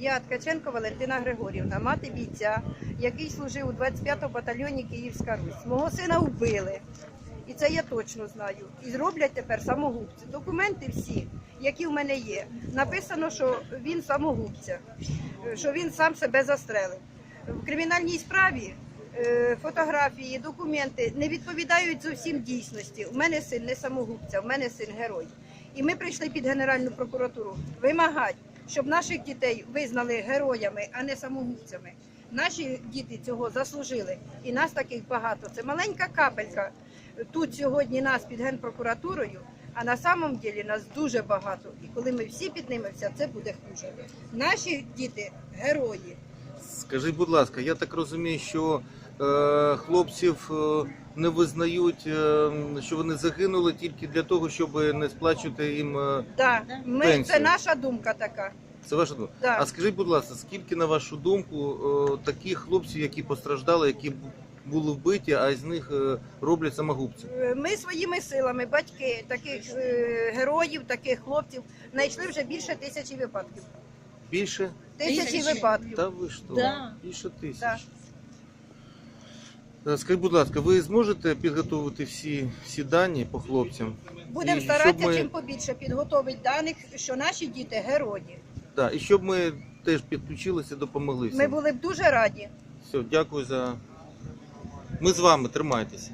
Я Ткаченко Валентина Григорівна, мати бійця, який служив у 25-му батальйоні Київська Русь. Мого сина вбили. І це я точно знаю. І зроблять тепер самогубці. Документи всі, які в мене є. Написано, що він самогубця, що він сам себе застрелив. В кримінальній справі е, фотографії, документи не відповідають зовсім дійсності. У мене син не самогубця, у мене син герой. І ми прийшли під Генеральну прокуратуру вимагати, щоб наших дітей визнали героями, а не самогубцями. Наші діти цього заслужили, і нас таких багато. Це маленька капелька. Тут сьогодні нас під генпрокуратурою, а на самом ділі нас дуже багато. І коли ми всі піднимемося, це буде хуже. Наші діти герої. Скажіть, будь ласка, я так розумію, що хлопців е, не визнають, е, що вони загинули тільки для того, щоб не сплачувати їм. Е, Да, ми, Пенсію. це наша думка така. це ваша думка. Да. А скажіть, будь ласка, скільки на вашу думку е, таких хлопців, які постраждали, які були вбиті, а з них е, роблять самогубців? Е, Ми своїми силами, батьки таких е, героїв, таких хлопців, знайшли вже більше тисячі випадків. Більше? Тисячі, Тисячі. випадків. Та ви що? Да. Більше тисяч. Да. Е, Скажіть, будь ласка, ви зможете підготувати всі, всі дані по хлопцям? Будемо І старатися ми- чим побільше підготовити даних, що наші діти герої. Да, і щоб ми теж підключилися, допомогли. Ми всім. були б дуже раді. Все, дякую за. Ми з вами, тримайтеся.